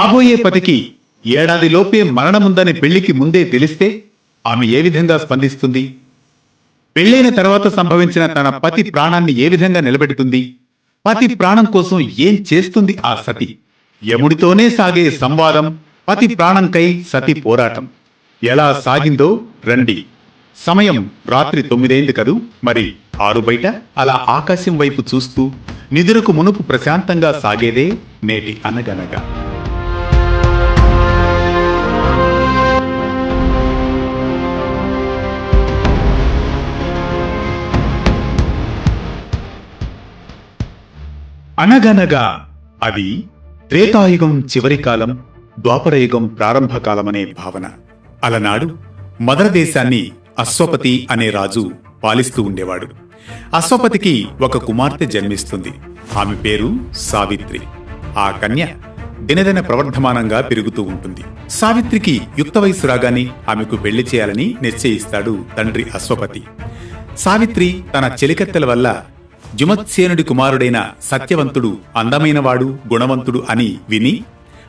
కాబోయే పతికి ఏడాదిలోపే మరణముందని పెళ్ళికి ముందే తెలిస్తే ఆమె ఏ విధంగా స్పందిస్తుంది? పెళ్ళైన తర్వాత సంభవించిన తన పతి ప్రాణాన్ని ఏ విధంగా నిలబెడుతుంది? పతి ప్రాణం కోసం ఏం చేస్తుంది ఆ సతి? యముడితోనే సాగే సంవాదం పతి ప్రాణంకై సతి పోరాటం. ఎలా సాగిందో రండి. సమయం రాత్రి తొమ్మిదైంది కదూ. మరి ఆరు బయట? అలా ఆకాశం వైపు చూస్తూ నిదురకు మునుపు ప్రశాంతంగా సాగేదే నేటి అనగనగా. అనగనగా అది త్రేతాయుగం చివరి కాలం ద్వాపరయుగం ప్రారంభకాలమనే భావన. అలనాడు మదర దేశాన్ని అశ్వపతి అనే రాజు పాలిస్తూ ఉండేవాడు. అశ్వపతికి ఒక కుమార్తె జన్మిస్తుంది. ఆమె పేరు సావిత్రి. ఆ కన్య దినదిన ప్రవర్ధమానంగా పెరుగుతూ ఉంటుంది. సావిత్రికి యుక్త వయసు రాగానే ఆమెకు పెళ్ళి చేయాలని నిశ్చయిస్తాడు తండ్రి అశ్వపతి. సావిత్రి తన చెలికత్తెల వల్ల జుమత్సేనుడి కుమారుడైన సత్యవంతుడు అందమైనవాడు గుణవంతుడు అని విని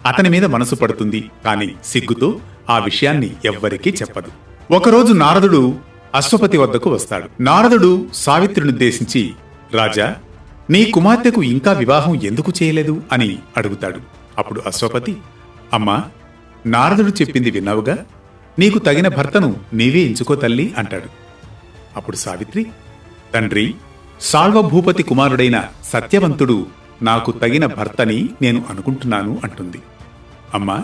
అతని మీద మనసు పడుతుంది. కాని సిగ్గుతో ఆ విషయాన్ని ఎవ్వరికీ చెప్పదు. ఒకరోజు నారదుడు అశ్వపతి వద్దకు వస్తాడు. నారదుడు సావిత్రినుద్దేశించి రాజా నీ కుమార్తెకు ఇంకా వివాహం ఎందుకు చేయలేదు? అని అడుగుతాడు. అప్పుడు అశ్వపతి అమ్మా నారదుడు చెప్పింది విన్నావుగా? నీకు తగిన భర్తను నీవే ఎంచుకో తల్లి అంటాడు. అప్పుడు సావిత్రి తండ్రి సాల్వభూపతి కుమారుడైన సత్యవంతుడు నాకు తగిన భర్తని నేను అనుకుంటున్నాను అంటుంది. అమ్మా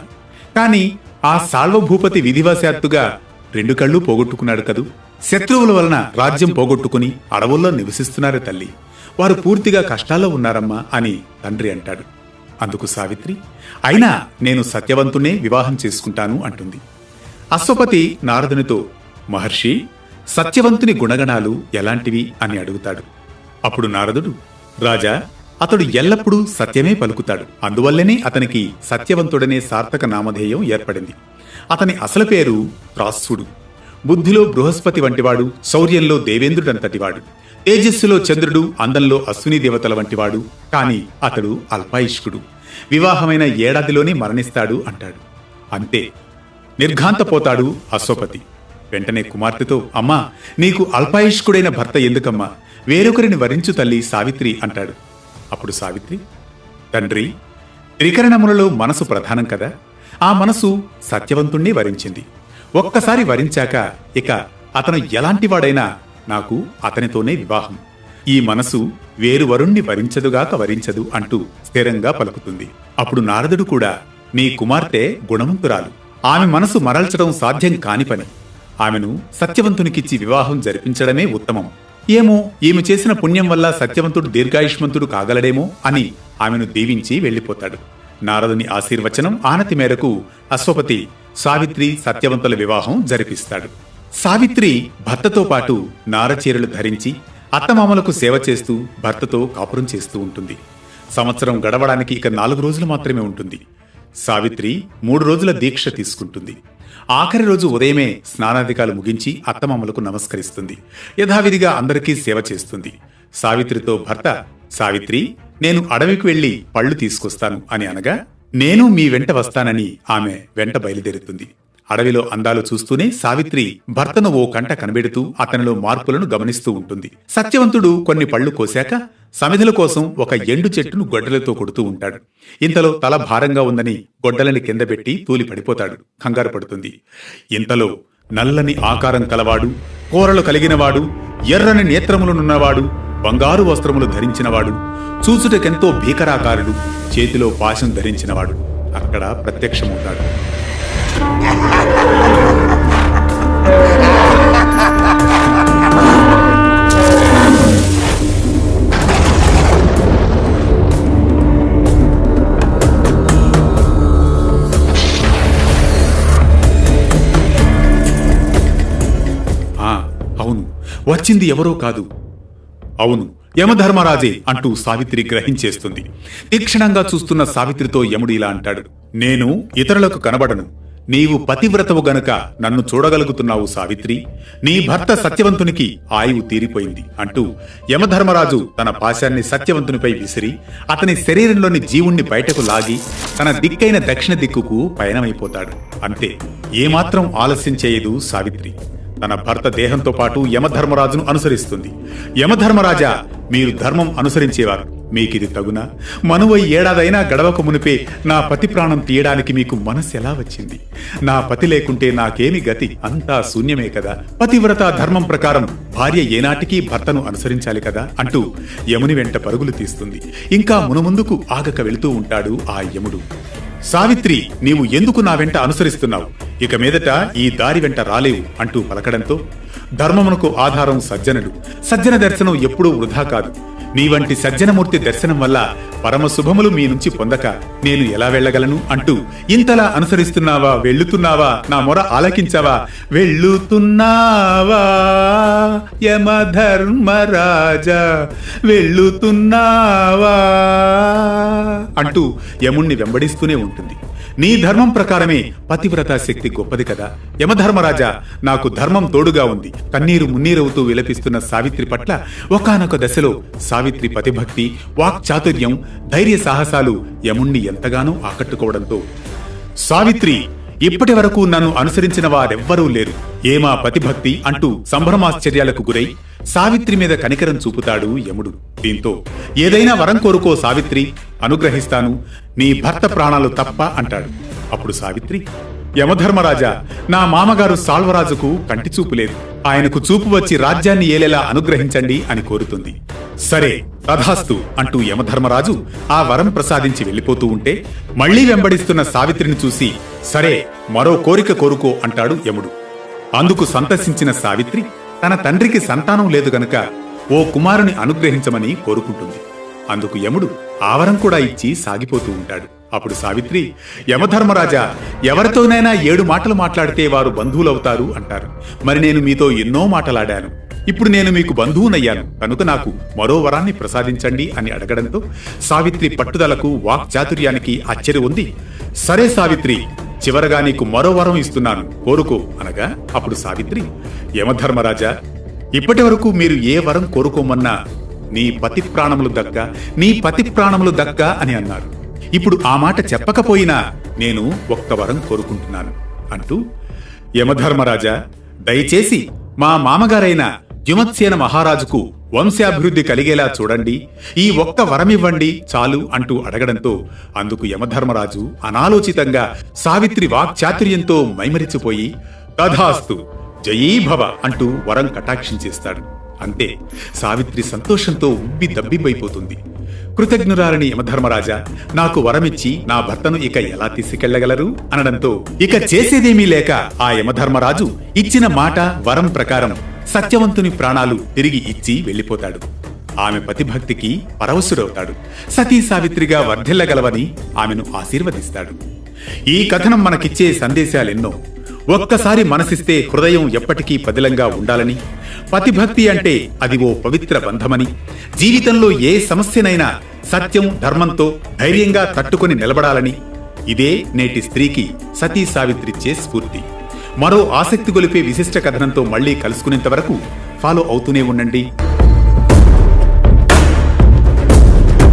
కాని ఆ సాల్వభూపతి విధివశాత్తుగా రెండు కళ్ళు పోగొట్టుకున్నాడు కదూ? శత్రువుల వలన రాజ్యం పోగొట్టుకుని అడవుల్లో నివసిస్తున్నారు తల్లి. వారు పూర్తిగా కష్టాల్లో ఉన్నారమ్మా అని తండ్రి అంటాడు. అందుకు సావిత్రి అయినా నేను సత్యవంతునే వివాహం చేసుకుంటాను అంటుంది. అశ్వపతి నారదునితో మహర్షి సత్యవంతుని గుణగణాలు ఎలాంటివి? అని అడుగుతాడు. అప్పుడు నారదుడు రాజా అతడు ఎల్లప్పుడూ సత్యమే పలుకుతాడు. అందువల్లనే అతనికి సత్యవంతుడనే సార్థక నామధేయం ఏర్పడింది. అతని అసలు పేరు రాసుడు. బుద్ధిలో బృహస్పతి వంటివాడు శౌర్యంలో దేవేంద్రుడంతటివాడు. తేజస్సులో చంద్రుడు అందంలో అశ్విని దేవతల వంటివాడు. కాని అతడు అల్పాయుష్కుడు. వివాహమైన ఏడాదిలోనే మరణిస్తాడు అంటాడు. అంతే. నిర్ఘాంతపోతాడు అశ్వపతి. వెంటనే కుమార్తెతో అమ్మా నీకు అల్పాయుష్కుడైన భర్త ఎందుకమ్మా? వేరొకరిని వరించు తల్లి సావిత్రి అంటాడు. అప్పుడు సావిత్రి తండ్రి త్రికరణములలో మనసు ప్రధానం కదా. ఆ మనసు సత్యవంతుణ్ణి వరించింది. ఒక్కసారి వరించాక ఇక అతను ఎలాంటివాడైనా నాకు అతనితోనే వివాహం. ఈ మనసు వేరు వరుణ్ణి వరించదుగాక వరించదు అంటూ స్థిరంగా పలుకుతుంది. అప్పుడు నారదుడు కూడా నీ కుమార్తె గుణవంతురాలు. ఆమె మనసు మరల్చడం సాధ్యం కాని పని. ఆమెను సత్యవంతునికిచ్చి వివాహం జరిపించడమే ఉత్తమం. ఏమో ఈమె చేసిన పుణ్యం వల్ల సత్యవంతుడు దీర్ఘాయుష్మంతుడు కాగలడేమో అని ఆమెను దీవించి వెళ్ళిపోతాడు నారదుని ఆశీర్వచనం ఆనతి మేరకు అశ్వపతి సావిత్రి సత్యవంతుల వివాహం జరిపిస్తాడు. సావిత్రి భర్తతో పాటు నారచీరలు ధరించి అత్తమామలకు సేవ చేస్తూ భర్తతో కాపురం చేస్తూ ఉంటుంది. సంవత్సరం గడవడానికి ఇక నాలుగు రోజులు మాత్రమే ఉంటుంది. సావిత్రి మూడు రోజుల దీక్ష తీసుకుంటుంది. ఆఖరి రోజు ఉదయమే స్నానాధికాలు ముగించి అత్తమామలకు నమస్కరిస్తుంది. యథావిధిగా అందరికీ సేవ చేస్తుంది. సావిత్రితో భర్త సావిత్రి నేను అడవికి వెళ్ళి పళ్ళు తీసుకొస్తాను అని అనగా నేను మీ వెంట వస్తానని ఆమె వెంట బయలుదేరుతుంది. అడవిలో అందాలు చూస్తూనే సావిత్రి భర్తను ఓ కంట కనబెడుతూ అతనిలో మార్పులను గమనిస్తూ ఉంటుంది. సత్యవంతుడు కొన్ని పళ్ళు కోశాక సమిధుల కోసం ఒక ఎండు చెట్టును గొడ్డలతో కొడుతూ ఉంటాడు. ఇంతలో తల భారంగా ఉందని గొడ్డలని కింద పెట్టి తూలి పడిపోతాడు. కంగారు పడుతుంది. ఇంతలో నల్లని ఆకారం కలవాడు కూరలు కలిగినవాడు ఎర్రని నేత్రములనున్నవాడు బంగారు వస్త్రములు ధరించినవాడు చూచుటకెంతో భీకరాకారుడు చేతిలో పాశం ధరించినవాడు. అక్కడ ప్రత్యక్షమవుతాడు. అవును. వచ్చింది ఎవరో కాదు. అవును యమధర్మరాజే అంటూ సావిత్రి గ్రహించేస్తుంది. తీక్షణంగా చూస్తున్న సావిత్రితో యముడు ఇలా అంటాడు. నేను ఇతరులకు కనబడను. నీవు పతివ్రతవు గనుక నన్ను చూడగలుగుతున్నావు సావిత్రి. నీ భర్త సత్యవంతునికి ఆయువు తీరిపోయింది అంటూ యమధర్మరాజు తన పాశాన్ని సత్యవంతునిపై విసిరి అతని శరీరంలోని జీవుణ్ణి బయటకు లాగి తన దిక్కైన దక్షిణ దిక్కుకు పయనమైపోతాడు. అంతే ఏమాత్రం ఆలస్యం చేయదు సావిత్రి. తన భర్త దేహంతో పాటు యమధర్మరాజును అనుసరిస్తుంది. యమధర్మరాజా మీరు ధర్మం అనుసరించేవారు. మీకిది తగునా? మనువై ఏడాదైనా గడవక మునిపే నా పతి ప్రాణం తీయడానికి మీకు మనస్సు ఎలా వచ్చింది? నా పతి లేకుంటే నాకేమి గతి? అంతా శూన్యమే కదా. పతివ్రత ధర్మం ప్రకారం భార్య ఏనాటికి భర్తను అనుసరించాలి కదా అంటూ యముని వెంట పరుగులు తీస్తుంది. ఇంకా మునుముందుకు ఆగక వెళుతూ ఉంటాడు ఆ యముడు. సావిత్రి నీవు ఎందుకు నా వెంట అనుసరిస్తున్నావు? ఇక మీదట ఈ దారి వెంట రాలేవు అంటూ పలకడంతో ధర్మమునకు ఆధారం సజ్జనుడు. సజ్జన దర్శనం ఎప్పుడూ వృధా కాదు. నీ వంటి సజ్జనమూర్తి దర్శనం వల్ల పరమశుభములు మీ నుంచి పొందక నేను ఎలా వెళ్ళగలను అంటూ ఇంతలా అనుసరిస్తున్నావా వెళ్ళుతున్నావా నా మొర ఆలకించావా? వెళ్ళుతున్నావా యమధర్మరాజా వెళ్ళుతున్నావా? అంటూ యముణ్ణి వెంబడిస్తూనే ఉంటుంది. నీ ధర్మం ప్రకారమే పతివ్రత శక్తి గొప్పది కదా. యమధర్మరాజా నాకు ధర్మం తోడుగా ఉంది. కన్నీరు మున్నీరవుతూ విలపిస్తున్న సావిత్రి పట్ల ఒకనొక దశలో సావిత్రి పతిభక్తి వాక్చాతుర్యం ధైర్య సాహసాలు యముణ్ణి ఎంతగానో ఆకట్టుకోవడంతో. సావిత్రి ఇప్పటి వరకు నన్ను అనుసరించిన వారెవ్వరూ లేరు. ఏమా పతిభక్తి అంటూ సంభ్రమాశ్చర్యాలకు గురై సావిత్రి మీద కనికరం చూపుతాడు యముడు. దీంతో ఏదైనా వరం కోరుకో సావిత్రి అనుగ్రహిస్తాను నీ భర్త ప్రాణాలు తప్ప అంటాడు. అప్పుడు సావిత్రి యమధర్మరాజా నా మామగారు సాల్వరాజుకు కంటి చూపు లేదు. ఆయనకు చూపు వచ్చి రాజ్యాన్ని ఏలేలా అనుగ్రహించండి అని కోరుతుంది. సరే తథాస్తు అంటూ యమధర్మరాజు ఆ వరం ప్రసాదించి వెళ్ళిపోతూ ఉంటే మళ్ళీ వెంబడిస్తున్న సావిత్రిని చూసి సరే మరో కోరిక కోరుకో అంటాడు యముడు. అందుకు సంతసించిన సావిత్రి తన తండ్రికి సంతానం లేదు గనుక ఓ కుమారుని అనుగ్రహించమని కోరుకుంటుంది. అందుకు యముడు ఆవరం కూడా ఇచ్చి సాగిపోతూ ఉంటాడు. అప్పుడు సావిత్రి యమధర్మరాజా ఎవరితోనైనా ఏడు మాటలు మాట్లాడితే వారు బంధువులవుతారు అంటారు. మరి నేను మీతో ఎన్నో మాటలాడాను. ఇప్పుడు నేను మీకు బంధువునయ్యాను. కనుక నాకు మరో వరాన్ని ప్రసాదించండి అని అడగడంతో సావిత్రి పట్టుదలకు వాక్ చాతుర్యానికి ఆశ్చర్య ఉంది. సరే సావిత్రి చివరగా నీకు మరో వరం ఇస్తున్నాను. కోరుకో అనగా అప్పుడు సావిత్రి యమధర్మరాజా ఇప్పటి వరకు మీరు ఏ వరం కోరుకోమన్నా నీ పతి ప్రాణములు దక్క నీ పతి ప్రాణములు దక్క అని అన్నారు. ఇప్పుడు ఆ మాట చెప్పకపోయినా నేను ఒక్క వరం కోరుకుంటున్నాను అంటూ యమధర్మరాజా దయచేసి మా మామగారైన యుమత్సేన మహారాజుకు వంశాభివృద్ధి కలిగేలా చూడండి. ఈ ఒక్క వరమివ్వండి చాలు అంటూ అడగడంతో అందుకు యమధర్మరాజు అనాలోచితంగా సావిత్రి వాక్చాతుర్యంతో మైమరిచిపోయి తథాస్తు జయీభవ అంటూ వరం కటాక్షించేస్తాడు అంతే సావిత్రి సంతోషంతో ఉబ్బి దబ్బిబ్బైపోతుంది. కృతజ్ఞురాలని యమధర్మరాజా నాకు వరమిచ్చి నా భర్తను ఇక ఎలా తీసుకెళ్ళగలరు? అనడంతో ఇక చేసేదేమీ లేక ఆ యమధర్మరాజు ఇచ్చిన మాట వరం ప్రకారం సత్యవంతుని ప్రాణాలు తిరిగి ఇచ్చి వెళ్ళిపోతాడు. ఆమె పతిభక్తికి పరవశుడవుతాడు. సతీ సావిత్రిగా వర్ధిల్లగలవని ఆమెను ఆశీర్వదిస్తాడు. ఈ కథనం మనకిచ్చే సందేశాలెన్నో ఒక్కసారి మనసిస్తే హృదయం ఎప్పటికీ పదిలంగా ఉండాలని పతిభక్తి అంటే అది ఓ పవిత్ర బంధమని. జీవితంలో ఏ సమస్యనైనా సత్యం ధర్మంతో ధైర్యంగా తట్టుకొని నిలబడాలని. ఇదే నేటి స్త్రీకి సతీ సావిత్రిచ్చే స్ఫూర్తి. మరో ఆసక్తి గొలిపే విశిష్ట కథనంతో మళ్ళీ కలుసుకునేంత వరకు ఫాలో అవుతూనే ఉండండి.